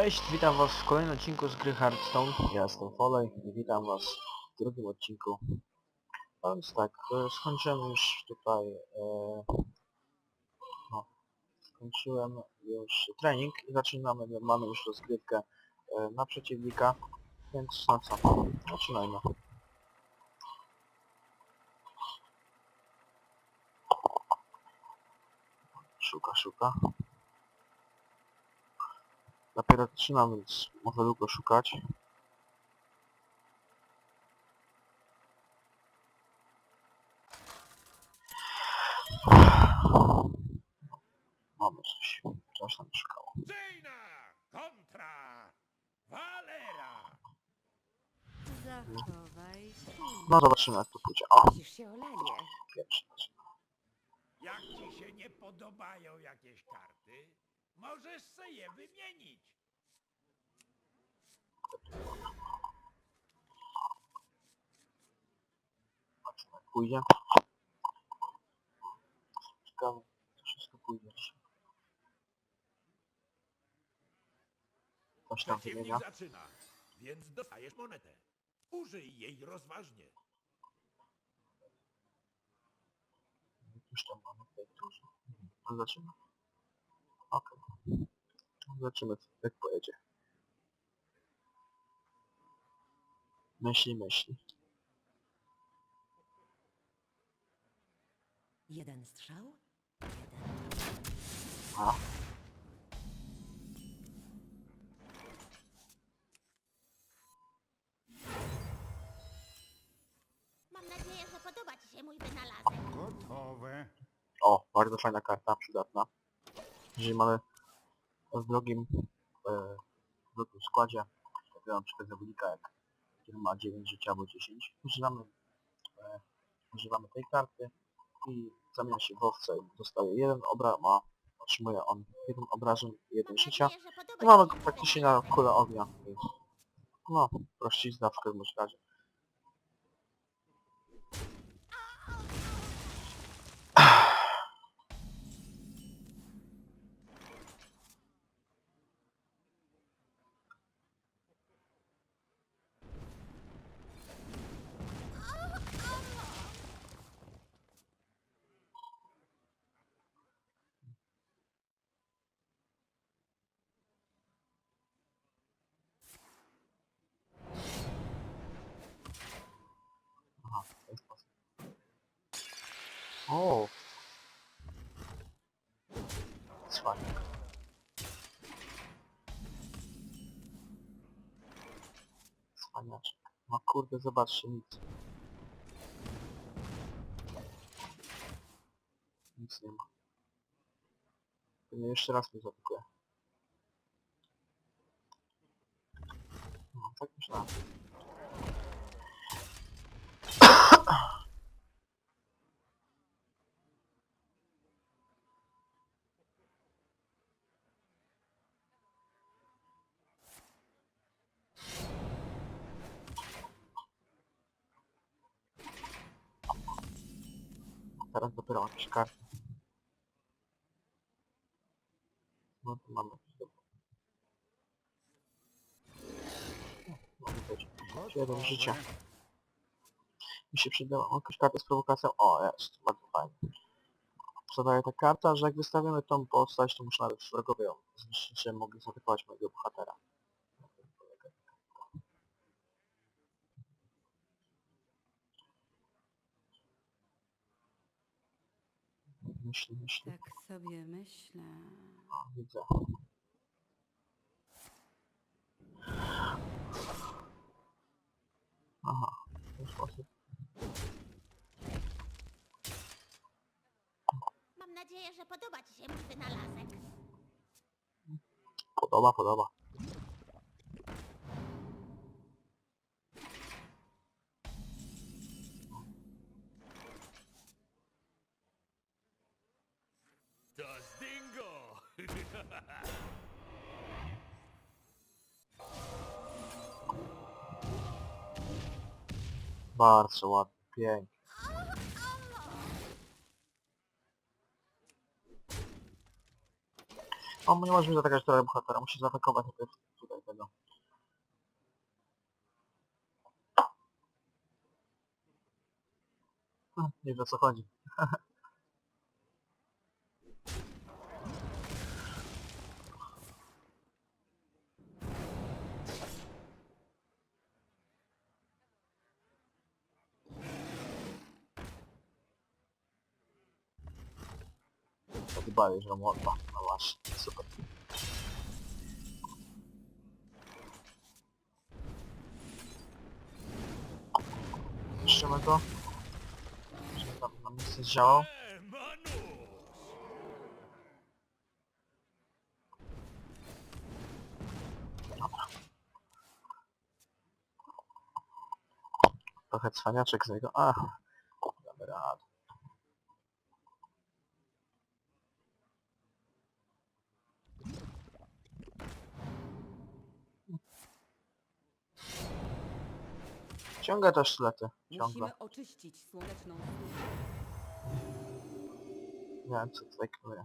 Cześć, witam was w kolejnym odcinku z gry Hearthstone. Ja jestem Folej i witam was w drugim odcinku. A więc tak, e, skończyłem już tutaj... E, no, skończyłem już trening i zaczynamy, mamy już rozgrywkę e, na przeciwnika, więc no co, zaczynajmy. Szuka, szuka. Dopiero zaczynam, więc może długo szukać. Mamy coś. Coś tam szukało. Kontra Valera. Zachowaj się. No zobaczymy jak to pójdzie. O, Widzisz się pierwszy. Jak ci się nie podobają jakieś karty, możesz se je wymienić. Zobaczymy jak pójdzie. Ciekawe, to wszystko pójdzie. Coś tam Przeciwnik wymienia. zaczyna, więc dostajesz monetę. Użyj jej rozważnie. Już tam mamy tutaj dużo. No zaczyna. Okej. Zobaczymy jak pojedzie. Myśli, myśli. Jeden strzał. A. Mam nadzieję, że podoba Ci się mój wynalazek. Gotowe. O, bardzo fajna karta, przydatna. Jeżeli mamy w drugim, e, w drugim składzie, takiego na przykład zawodnika jak który ma 9 życia albo 10, używamy, e, używamy tej karty i zamienia się w owce i dostaje jeden obraz, ma, otrzymuje on jeden obrażeń i jeden życia. I mamy go praktycznie na kulę ognia, więc no, prościzna w każdym razie. O! Cwaniak. Cwaniaczek. No kurde, zobaczcie, nic. Nic nie ma. Pewnie jeszcze raz mnie zaatakuje. No, tak myślałem. Teraz dopiero jakieś karty. No tu mamy. No widać. Siedem życia. Mi się przydała jakaś karta z prowokacją. O, jest. Bardzo fajnie. Zadaje ta karta, że jak wystawimy tą postać, to muszę nawet wrogowie ją zniszczyć, żeby mogli zaatakować mojego bohatera. Myśli, myśli. Tak sobie myślę. O, widzę. Aha, w ten sposób. Mam nadzieję, że podoba Ci się mój wynalazek. Podoba, podoba. Bardzo ładnie, pięknie. On nie może mi zatakać trochę bohatera, musi zaatakować najpierw tutaj tego. Hm, nie wiem o co chodzi. Podobało, że młota. No właśnie, super. Niszczymy go. Żeby tam nam nic nie zdziałał. Trochę cwaniaczek z niego. A, damy radę. Ciąga też szlety. Ciągle. Musimy oczyścić słoneczną. Nie wiem co tutaj knuje.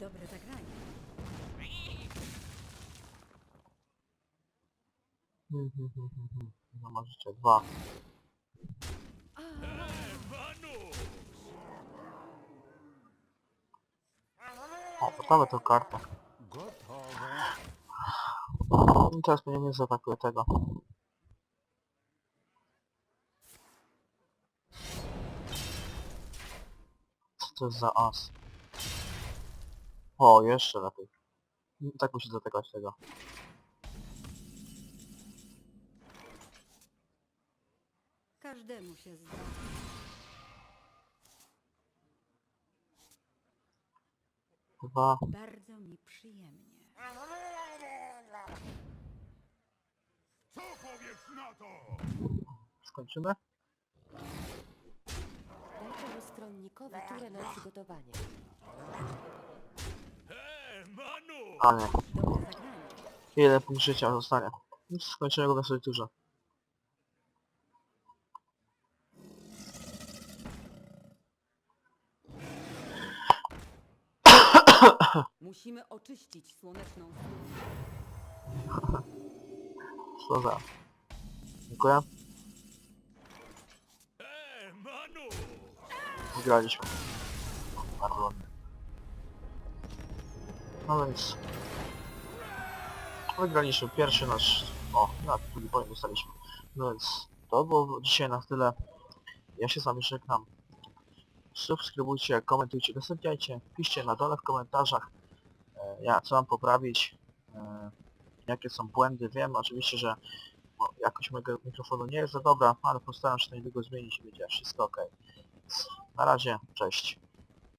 Dobre zagranie. Hmm, hmm, hmm, hmm. No możecie dwa. A, E, Manu! O, podamy tą kartę. Gotowe. I teraz mnie nie zaatakuje tego. Co to jest za as? O, jeszcze lepiej. Tak musi dotykać tego. każdemu się zdarza. Dwa. Bardzo mi przyjemnie. Co powiesz na to? Skończymy? Dajcie stronnikowi turę na przygotowanie. E, Manu! A nie. Dobre zagranie. Ile punkt życia zostanie? Skończymy go na sobie turze. Musimy oczyścić słoneczną. Co za? Dziękuję. Wygraliśmy. Bardzo ładnie. No więc... Wygraliśmy pierwszy nasz... O, na drugi point dostaliśmy. No więc to było dzisiaj na tyle. Ja się z wami żegnam. Subskrybujcie, komentujcie, udostępniajcie. Piszcie na dole w komentarzach, e, ja, co mam poprawić, e, jakie są błędy. Wiem oczywiście, że no, jakość mojego mikrofonu nie jest za dobra, ale postaram się to niedługo zmienić i będzie wszystko ok. Na razie, cześć.